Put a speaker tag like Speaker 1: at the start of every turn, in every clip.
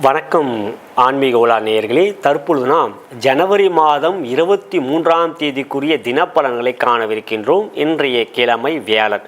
Speaker 1: வணக்கம் ஆன்மீக உலா நேயர்களே. தற்பொழுது நாம் ஜனவரி மாதம் இருபத்தி மூன்றாம் தேதிக்குரிய தினப்பலன்களை காணவிருக்கின்றோம். இன்றைய கிழமை வியாழன்.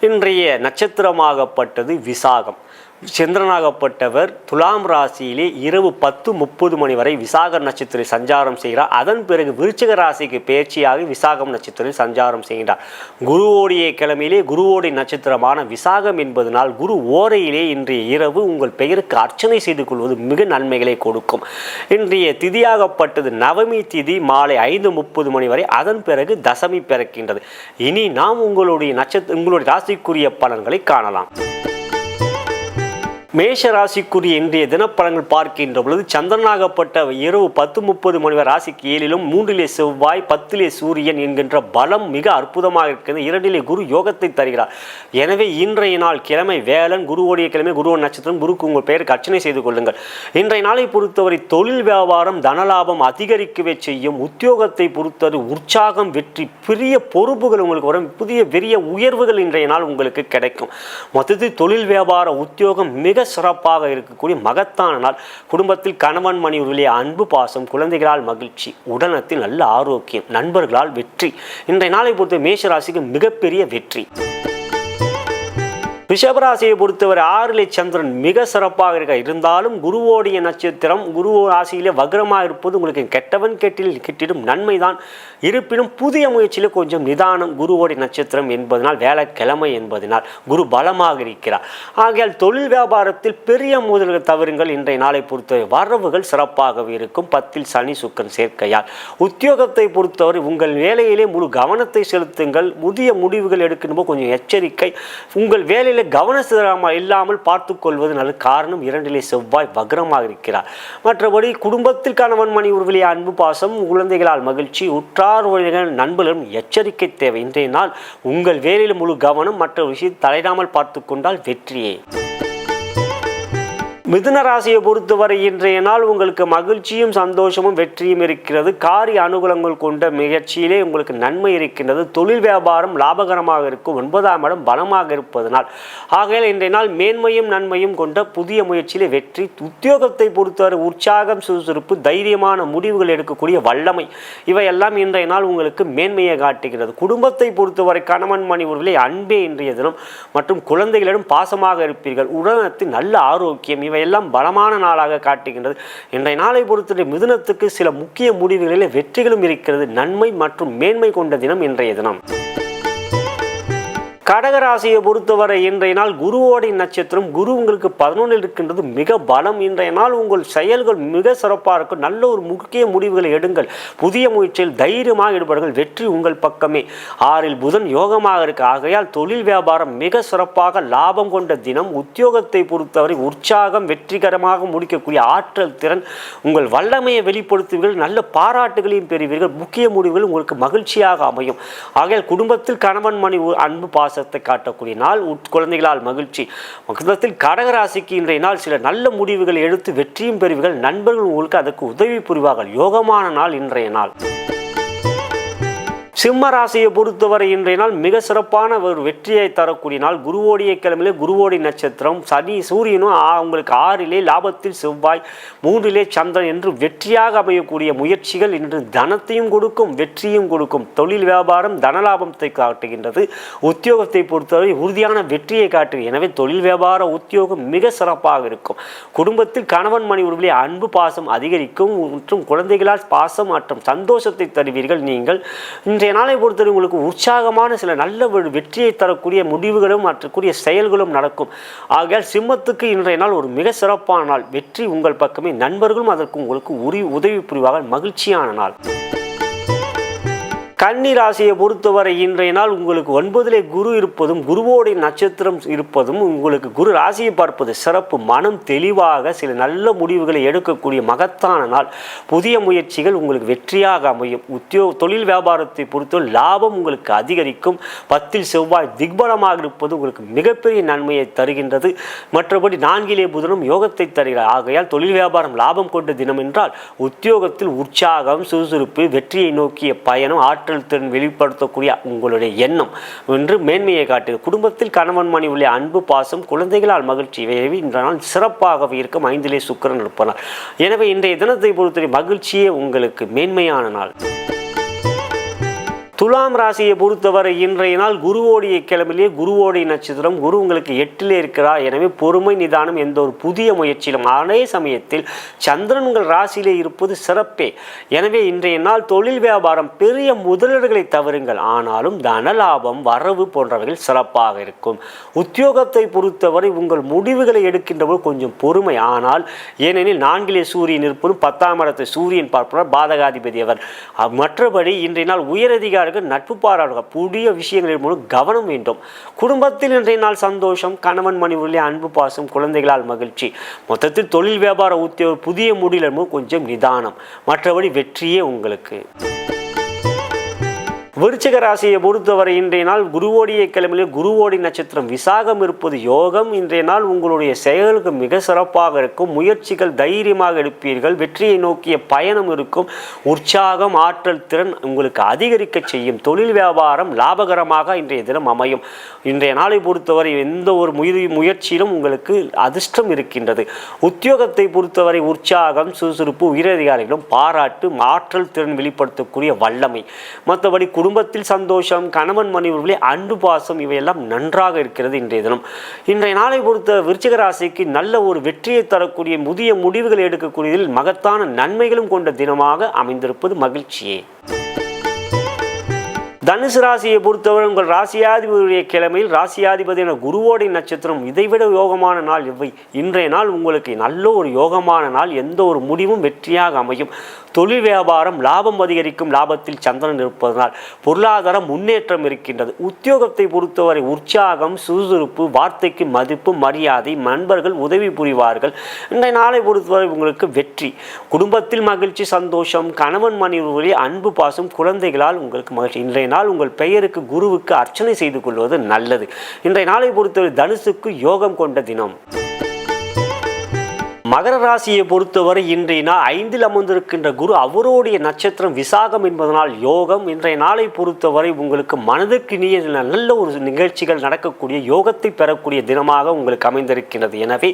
Speaker 1: இன்றைய நட்சத்திரமாகப்பட்டது விசாகம். சந்திரனாகப்பட்டவர் துலாம் ராசியிலே இரவு பத்து முப்பது மணி வரை விசாக நட்சத்திரம் சஞ்சாரம் செய்கிறார். அதன் பிறகு விருச்சிக ராசிக்கு பயிற்சியாக விசாகம் நட்சத்திரம் சஞ்சாரம் செய்கிறார். குருவோடைய கிழமையிலே குருவோடைய நட்சத்திரமான விசாகம் என்பதனால் குரு ஓரையிலே இன்றைய இரவு உங்கள் பெயருக்கு அர்ச்சனை செய்து கொள்வது மிக நன்மைகளை கொடுக்கும். இன்றைய திதியாகப்பட்டது நவமி திதி மாலை ஐந்து முப்பது மணி வரை அதன் பிறகு தசமி பிறக்கின்றது. இனி நாம் உங்களுடைய நட்சத்திர உங்களுடைய ராசிக்குரிய பலன்களை காணலாம். மேஷ ராசிக்குரிய இன்றைய தினப்பலன்கள் பார்க்கின்ற பொழுது சந்திரனாகப்பட்ட இரவு பத்து முப்பது மணி ராசிக்கு ஏழிலும் மூன்றிலே செவ்வாய் பத்திலே சூரியன் என்கின்ற பலம் மிக அற்புதமாக இருக்கிறது. இரண்டிலே குரு யோகத்தை தருகிறார். எனவே இன்றைய நாள் கிழமை வேலன் குருவோடைய கிழமை குருவ நட்சத்திரம். குருக்கு உங்கள் பெயருக்கு அர்ச்சனை செய்து கொள்ளுங்கள். இன்றைய நாளை பொறுத்தவரை தொழில் வியாபாரம் தனலாபம் அதிகரிக்கவே செய்யும். உத்தியோகத்தை பொறுத்தது உற்சாகம் வெற்றி பெரிய பொறுப்புகள் உங்களுக்கு வரும். புதிய பெரிய உயர்வுகள் இன்றைய நாள் உங்களுக்கு கிடைக்கும். மொத்தத்தில் தொழில் வியாபார உத்தியோகம் மிக சிறப்பாக இருக்கக்கூடிய மகத்தான நாள். குடும்பத்தில் கணவன் மணி அன்பு பாசம் குழந்தைகளால் மகிழ்ச்சி உடனத்தில் நல்ல ஆரோக்கியம் நண்பர்களால் வெற்றி. இன்றைய நாளை பொறுத்த மேஷ ராசிக்கு மிகப்பெரிய வெற்றி. ரிஷபராசியை பொறுத்தவரை ஆறிலே சந்திரன் மிக சிறப்பாக இருக்க இருந்தாலும் குருவோடைய நட்சத்திரம் குரு ராசியிலே வக்ரமாக இருப்பது உங்களுக்கு கெட்டவன் கெட்டில் கெட்டிடும் நன்மைதான். இருப்பினும் புதிய முயற்சியில் கொஞ்சம் நிதானம் குருவோடைய நட்சத்திரம் என்பதனால் வேலைக்கிழமை என்பதனால் குரு பலமாக இருக்கிறார். ஆகையால் தொழில் வியாபாரத்தில் பெரிய முதல்கள் தவறுங்கள் இன்றைய நாளை பொறுத்தவரை வரவுகள் சிறப்பாகவே இருக்கும். பத்தில் சனி சுக்கன் சேர்க்கையால். உத்தியோகத்தை பொறுத்தவரை உங்கள் வேலையிலே முழு கவனத்தை செலுத்துங்கள். புதிய முடிவுகள் எடுக்கணும் கொஞ்சம் எச்சரிக்கை. உங்கள் வேலையில் கவன சிதறாமல் இல்லாமல் பார்த்து கொள்வது நல்ல காரணம். இரண்டிலே செவ்வாய் வக்ரமாக இருக்கிறார். மற்றபடி குடும்பத்திற்கான வன்மணி உருவிலே அன்பு பாசம் குழந்தைகளால் மகிழ்ச்சி உற்றார் உறவினர்கள் நண்பர்களும் எச்சரிக்கை தேவை. இன்றைய நாள் உங்கள் வேலையில் முழு கவனம். மற்ற விஷயம் தலையிடாமல் பார்த்து கொண்டால் வெற்றியே. மிதுன ராசியை பொறுத்தவரை இன்றைய நாள் உங்களுக்கு மகிழ்ச்சியும் சந்தோஷமும் வெற்றியும் இருக்கிறது. காரிய அனுகூலங்கள் கொண்ட முயற்சியிலே உங்களுக்கு நன்மை இருக்கின்றது. தொழில் வியாபாரம் லாபகரமாக இருக்கும். ஒன்பதாம் இடம் பலமாக இருப்பதனால். ஆகையால் இன்றைய நாள் மேன்மையும் நன்மையும் கொண்ட புதிய முயற்சியிலே வெற்றி. உத்தியோகத்தை பொறுத்தவரை உற்சாகம் சுறுசுறுப்பு தைரியமான முடிவுகள் எடுக்கக்கூடிய வல்லமை. இவையெல்லாம் இன்றைய நாள் உங்களுக்கு மேன்மையை காட்டுகிறது. குடும்பத்தை பொறுத்தவரை கணவன் மணி உறவிலே அன்பே இன்றைய தினம். மற்றும் குழந்தைகளிடம் பாசமாக இருப்பீர்கள். உடனத்தின் நல்ல ஆரோக்கியம் இவை இவையெல்லாம் பலமான நாளாக காட்டுகின்றது. இன்றைய நாளை பொறுத்தவரை மிதுனத்துக்கு சில முக்கிய முடிவுகளில் வெற்றிகளும் இருக்கிறது. நன்மை மற்றும் மேன்மை கொண்ட தினம் இன்றைய தினம். கடகராசியை பொறுத்தவரை இன்றைய நாள் குருவோடைய நட்சத்திரம் குரு உங்களுக்கு பதினொன்றில் இருக்கின்றது மிக பலம். இன்றைய நாள் உங்கள் செயல்கள் மிக சிறப்பாக இருக்கும். நல்ல ஒரு முக்கிய முடிவுகளை எடுங்கள். புதிய முயற்சியில் தைரியமாக ஈடுபடுங்கள். வெற்றி உங்கள் பக்கமே. ஆறில் புதன் யோகமாக இருக்கு. ஆகையால் தொழில் வியாபாரம் மிக சிறப்பாக லாபம் கொண்ட தினம். உத்தியோகத்தை பொறுத்தவரை உற்சாகம் வெற்றிகரமாக முடிக்கக்கூடிய ஆற்றல் திறன். உங்கள் வல்லமையை வெளிப்படுத்துவீர்கள். நல்ல பாராட்டுகளையும் பெறுவீர்கள். முக்கிய முடிவுகள் உங்களுக்கு மகிழ்ச்சியாக அமையும். ஆகையால் குடும்பத்தில் கணவன் மணி அன்பு அன்பு பாசத்தை காட்டக்கூடிய நாள் உட்- குழந்தைகளால் மகிழ்ச்சி. மொத்தத்தில் கடகராசிக்கு இன்றைய நாள் சில நல்ல முடிவுகளை எடுத்து வெற்றியும் பெறுவீர்கள். நண்பர்கள் உங்களுக்கு அதற்கு உதவி புரிவார்கள். யோகமான நாள் இன்றைய நாள். சிம்ம ராசியை பொறுத்தவரை இன்றைய நாள் மிக சிறப்பான ஒரு வெற்றியை தரக்கூடிய நாள். குருவோடைய கிழமையிலே குருவோடி நட்சத்திரம் சனி சூரியனும் உங்களுக்கு ஆறிலே லாபத்தில் செவ்வாய் மூன்றிலே சந்திரன் என்று வெற்றியாக அமையக்கூடிய முயற்சிகள் இன்று தனத்தையும் கொடுக்கும் வெற்றியும் கொடுக்கும். தொழில் வியாபாரம் தனலாபத்தை காட்டுகின்றது. உத்தியோகத்தை பொறுத்தவரை உறுதியான வெற்றியை காட்டுகிறது எனவே தொழில் வியாபார உத்தியோகம் மிக சிறப்பாக இருக்கும். குடும்பத்தில் கணவன் மணி உறவிலே அன்பு பாசம் அதிகரிக்கும் மற்றும் குழந்தைகளால் பாசம் மற்றும் சந்தோஷத்தை தருவீர்கள் நீங்கள். இன்றைய நாளை பொறுத்தவரை உங்களுக்கு உற்சாகமான சில நல்ல ஒரு வெற்றியை தரக்கூடிய முடிவுகளும் மற்றக்கூடிய செயல்களும் நடக்கும். ஆகையால் சிம்மத்துக்கு இன்றைய நாள் ஒரு மிக சிறப்பான நாள். வெற்றி உங்கள் பக்கமே. நண்பர்களும் அதற்கு உங்களுக்கு உரி உதவி புரிவாக மகிழ்ச்சியான நாள். கன்னி ராசியை பொறுத்தவரை இன்றைய நாள் உங்களுக்கு ஒன்பதிலே குரு இருப்பதும் குருவோடைய நட்சத்திரம் இருப்பதும் உங்களுக்கு குரு ராசியை பார்ப்பது சிறப்பு மனம் தெளிவாக சில நல்ல முடிவுகளை எடுக்கக்கூடிய மகத்தான நாள். புதிய முயற்சிகள் உங்களுக்கு வெற்றியாக அமையும். உத்தியோக தொழில் வியாபாரத்தை பொறுத்தவரை லாபம் உங்களுக்கு அதிகரிக்கும். பத்தில் செவ்வாய் திக்பலமாக இருப்பது உங்களுக்கு மிகப்பெரிய நன்மையை தருகின்றது. மற்றபடி நான்கிலே புதனும் யோகத்தை தருகிறார். ஆகையால் தொழில் வியாபாரம் லாபம் கொண்ட தினம் என்றால் உத்தியோகத்தில் உற்சாகம் சுறுசுறுப்பு வெற்றியை நோக்கிய பயணம் ஆற்றல் ஆற்றல் திறன் வெளிப்படுத்தக்கூடிய உங்களுடைய எண்ணம் என்று மேன்மையை காட்டுது குடும்பத்தில் கணவன் மணி உள்ள அன்பு பாசம் குழந்தைகளால் மகிழ்ச்சி இவையவை இந்த நாள் சிறப்பாகவே இருக்கும். ஐந்திலே சுக்கிரன் இருப்பனார் எனவே இன்றைய தினத்தை பொறுத்தவரை மகிழ்ச்சியே உங்களுக்கு மேன்மையான நாள். துலாம் ராசியை பொறுத்தவரை இன்றைய நாள் குருவோடைய கிழமையிலே குருவோடைய நட்சத்திரம் குரு உங்களுக்கு எட்டிலே இருக்கிறார். எனவே பொறுமை நிதானம் எந்த ஒரு புதிய முயற்சியிலும் அதே சமயத்தில் சந்திரன் உங்கள் ராசியிலே இருப்பது சிறப்பே. எனவே இன்றைய நாள் தொழில் வியாபாரம் பெரிய முதலீடுகளை தவறுங்கள். ஆனாலும் தன லாபம் வரவு போன்றவைகள் சிறப்பாக இருக்கும். உத்தியோகத்தை பொறுத்தவரை உங்கள் முடிவுகளை எடுக்கின்றபோது கொஞ்சம் பொறுமை. ஆனால் ஏனெனில் நான்கிலே சூரியன் இருப்பதும் பத்தாம் இடத்தை சூரியன் பார்ப்பனர் பாதகாதிபதி அவர். மற்றபடி இன்றைய நாள் உயரதிகாரிகள் நட்பு பாராடுகள் புதிய விஷயங்களின் மூலம் கவனம் வேண்டும். குடும்பத்தில் இன்றைய நாள் சந்தோஷம் கணவன் மனைவிலே அன்பு பாசம் குழந்தைகளால் மகிழ்ச்சி. மொத்தத்தில் தொழில் வியாபார உத்தியோக புதிய முடியல கொஞ்சம் நிதானம். மற்றபடி வெற்றியே உங்களுக்கு. விருச்சிக ராசியை பொறுத்தவரை இன்றைய நாள் குருவோடைய கிழமையில் குருவோடி நட்சத்திரம் விசாகம் இருப்பது யோகம். இன்றைய நாள் உங்களுடைய செயல்களுக்கு மிக சிறப்பாக இருக்கும். முயற்சிகள் தைரியமாக எடுப்பீர்கள். வெற்றியை நோக்கிய பயணம் இருக்கும். உற்சாகம் ஆற்றல் திறன் உங்களுக்கு அதிகரிக்க செய்யும். தொழில் வியாபாரம் லாபகரமாக இன்றைய தினம் அமையும். இன்றைய நாளை பொறுத்தவரை எந்த ஒரு முயற் முயற்சியிலும் உங்களுக்கு அதிர்ஷ்டம் இருக்கின்றது. உத்தியோகத்தை பொறுத்தவரை உற்சாகம் சுறுசுறுப்பு உயரதிகாரிகளும் பாராட்டு ஆற்றல் திறன் வெளிப்படுத்தக்கூடிய வல்லமை. மற்றபடி குடும்பத்தில் சந்தோஷம் கணவன் மனைவிகளே அன்பு பாசம் இவையெல்லாம் நன்றாக இருக்கிறது இன்றைய தினம். இன்றைய நாளை பொறுத்த விருச்சிக ராசிக்கு நல்ல ஒரு வெற்றியை தரக்கூடிய புதிய முடிவுகளை எடுக்கக்கூடியதில் மகத்தான நன்மைகளும் கொண்ட தினமாக அமைந்திருப்பது மகிழ்ச்சியே. தனுசு ராசியை பொறுத்தவரை உங்கள் ராசியாதிபதியுடைய கிழமையில் ராசியாதிபதியான குருவோடைய நட்சத்திரம் இதைவிட யோகமான நாள். இவை இன்றைய நாள் உங்களுக்கு நல்ல ஒரு யோகமான நாள். எந்த ஒரு முடிவும் வெற்றியாக அமையும். தொழில் வியாபாரம் லாபம் அதிகரிக்கும் லாபத்தில் சந்திரன் இருப்பதனால் பொருளாதார முன்னேற்றம் இருக்கின்றது. உத்தியோகத்தை பொறுத்தவரை உற்சாகம் சுறுசுறுப்பு வார்த்தைக்கு மதிப்பு மரியாதை நண்பர்கள் உதவி புரிவார்கள். இன்றைய நாளை பொறுத்தவரை உங்களுக்கு வெற்றி. குடும்பத்தில் மகிழ்ச்சி சந்தோஷம் கணவன் மனைவி அன்பு பாசம் குழந்தைகளால் உங்களுக்கு மகிழ்ச்சி. இன்றைய நாள் உங்கள் பெயருக்கு குருவுக்கு அர்ச்சனை செய்து கொள்வது நல்லது. இன்றைய நாளை பொறுத்தவரை தனுசுக்கு யோகம் கொண்ட தினம். மகர ராசியை பொறுத்தவரை இன்றைய நாள் ஐந்தில் அமர்ந்திருக்கின்ற குரு அவருடைய நட்சத்திரம் விசாகம் என்பதனால் யோகம். இன்றைய நாளை பொறுத்தவரை உங்களுக்கு மனதுக்கு இனிய நல்ல ஒரு நிகழ்ச்சிகள் நடக்கக்கூடிய யோகத்தை பெறக்கூடிய தினமாக உங்களுக்கு அமைந்திருக்கின்றது. எனவே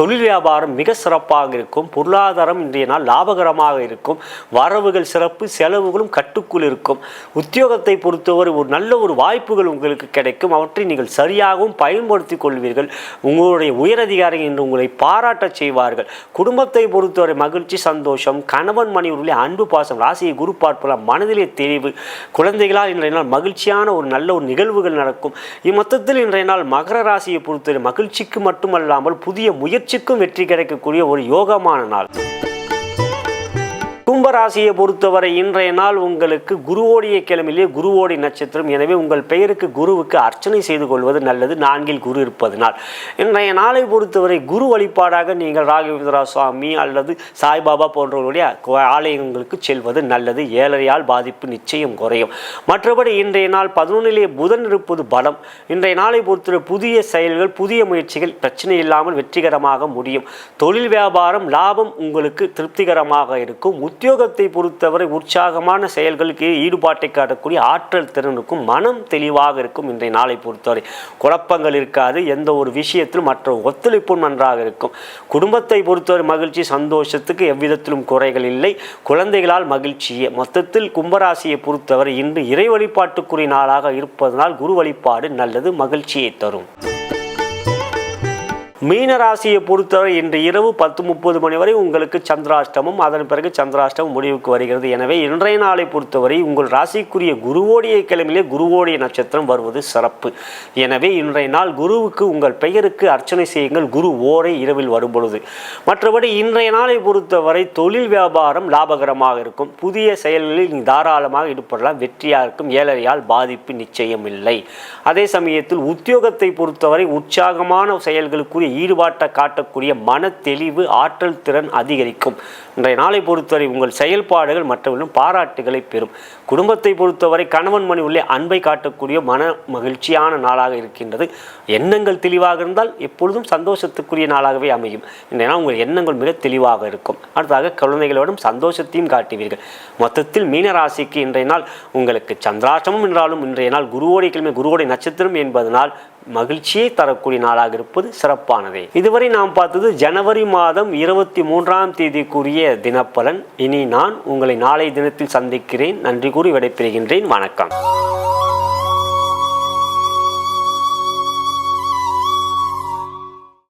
Speaker 1: தொழில் வியாபாரம் மிக சிறப்பாக இருக்கும். பொருளாதாரம் இன்றைய நாள் லாபகரமாக இருக்கும். வரவுகள் சிறப்பு செலவுகளும் கட்டுக்குள் இருக்கும். உத்தியோகத்தை பொறுத்தவரை ஒரு நல்ல ஒரு வாய்ப்புகள் உங்களுக்கு கிடைக்கும். அவற்றை நீங்கள் சரியாகவும் பயன்படுத்திக் கொள்வீர்கள். உங்களுடைய உயரதிகாரி என்று உங்களை பாராட்டச் செய்வார்கள். குடும்பத்தை பொறுத்தவரை மகிழ்ச்சி சந்தோஷம் கணவன் மனைவியுடைய அன்பு பாசம் ராசியை குரு பார்ப்பலாம் மனதிலே தெளிவு குழந்தைகளால் இன்றைய நாள் மகிழ்ச்சியான ஒரு நல்ல ஒரு நிகழ்வுகள் நடக்கும். இம்மொத்தத்தில் இன்றைய நாள் மகர ராசியை பொறுத்தவரை மகிழ்ச்சிக்கு மட்டுமல்லாமல் புதிய முயற்சிக்கும் வெற்றி கிடைக்கக்கூடிய ஒரு யோகமான நாள். கும்பராசியை பொறுத்தவரை இன்றைய நாள் உங்களுக்கு குருவோடைய கிழமையிலே குருவோடி நட்சத்திரம். எனவே உங்கள் பெயருக்கு குருவுக்கு அர்ச்சனை செய்து கொள்வது நல்லது. நான்கில் குரு இருப்பதனால். இன்றைய நாளை பொறுத்தவரை குரு வழிபாடாக நீங்கள் ராகவேந்திரா சுவாமி அல்லது சாய்பாபா போன்றவர்களுடைய ஆலயங்களுக்கு செல்வது நல்லது. ஏழரையால் பாதிப்பு நிச்சயம் குறையும். மற்றபடி இன்றைய நாள் பதினொன்றிலே புதன் இருப்பது பலம். இன்றைய நாளை பொறுத்தவரை புதிய செயல்கள் புதிய முயற்சிகள் பிரச்சனை இல்லாமல் வெற்றிகரமாக முடியும். தொழில் வியாபாரம் லாபம் உங்களுக்கு திருப்திகரமாக இருக்கும். உத்தியோகத்தை பொறுத்தவரை உற்சாகமான செயல்களுக்கு ஈடுபாட்டை காட்டக்கூடிய ஆற்றல் திறன் இருக்கும் மனம் தெளிவாக இருக்கும் இன்றைய நாளை பொறுத்தவரை. குழப்பங்கள் இருக்காது எந்த ஒரு விஷயத்திலும் மற்ற ஒத்துழைப்பும் நன்றாக இருக்கும். குடும்பத்தை பொறுத்தவரை மகிழ்ச்சி சந்தோஷத்துக்கு எவ்விதத்திலும் குறைகள் இல்லை. குழந்தைகளால் மகிழ்ச்சியே. மொத்தத்தில் கும்பராசியை பொறுத்தவரை இன்று இறை வழிபாட்டுக்குரிய நாளாக இருப்பதனால் குரு வழிபாடு நல்லது மகிழ்ச்சியை தரும். மீன ராசியை பொறுத்தவரை இன்று இரவு பத்து முப்பது மணி வரை உங்களுக்கு சந்திராஷ்டமம் அதன் பிறகு சந்திராஷ்டமம் முடிவுக்கு வருகிறது. எனவே இன்றைய நாளை பொறுத்தவரை உங்கள் ராசிக்குரிய குருவோடைய கிழமையிலே குருவோடைய நட்சத்திரம் வருவது சிறப்பு. எனவே இன்றைய நாள் குருவுக்கு உங்கள் பெயருக்கு அர்ச்சனை செய்யுங்கள். குரு ஓரை இரவில் வரும் பொழுது மற்றபடி இன்றைய நாளை பொறுத்தவரை தொழில் வியாபாரம் லாபகரமாக இருக்கும். புதிய செயல்களில் நீ தாராளமாக ஈடுபடலாம். வெற்றியாக இருக்கும். ஏழரையால் பாதிப்பு நிச்சயம் இல்லை அதே சமயத்தில் உத்தியோகத்தை பொறுத்தவரை உற்சாகமான செயல்களுக்குரிய ஈடுபாட்டை காட்டக்கூடிய மன தெளிவு ஆற்றல் திறன் அதிகரிக்கும். இன்றைய நாளை பொறுத்தவரை உங்கள் செயல்பாடுகள் மற்றவர்களும் பாராட்டுகளை பெறும். குடும்பத்தை பொறுத்தவரை கணவன் மணி உள்ளே அன்பை காட்டக்கூடிய மன மகிழ்ச்சியான நாளாக இருக்கின்றது. எண்ணங்கள் தெளிவாக இருந்தால் எப்பொழுதும் சந்தோஷத்துக்குரிய நாளாகவே அமையும். இன்றைய உங்கள் எண்ணங்கள் மிக தெளிவாக இருக்கும். அடுத்ததாக குழந்தைகளோடும் சந்தோஷத்தையும் காட்டுவீர்கள். மொத்தத்தில் மீனராசிக்கு இன்றைய நாள் உங்களுக்கு சந்திராசமும் என்றாலும் இன்றைய நாள் குருவோடை கிழமை குருவோடை நட்சத்திரம் என்பதனால் மகிழ்ச்சியை தரக்கூடிய நாளாக இருப்பது சிறப்பானதே. இதுவரை நாம் பார்த்தது ஜனவரி மாதம் இருபத்தி மூன்றாம் தேதிக்குரிய தினப்பலன். இனி நான் உங்களை நாளை தினத்தில் சந்திக்கிறேன். நன்றி கூறி விடைபெறுகின்றேன். வணக்கம்.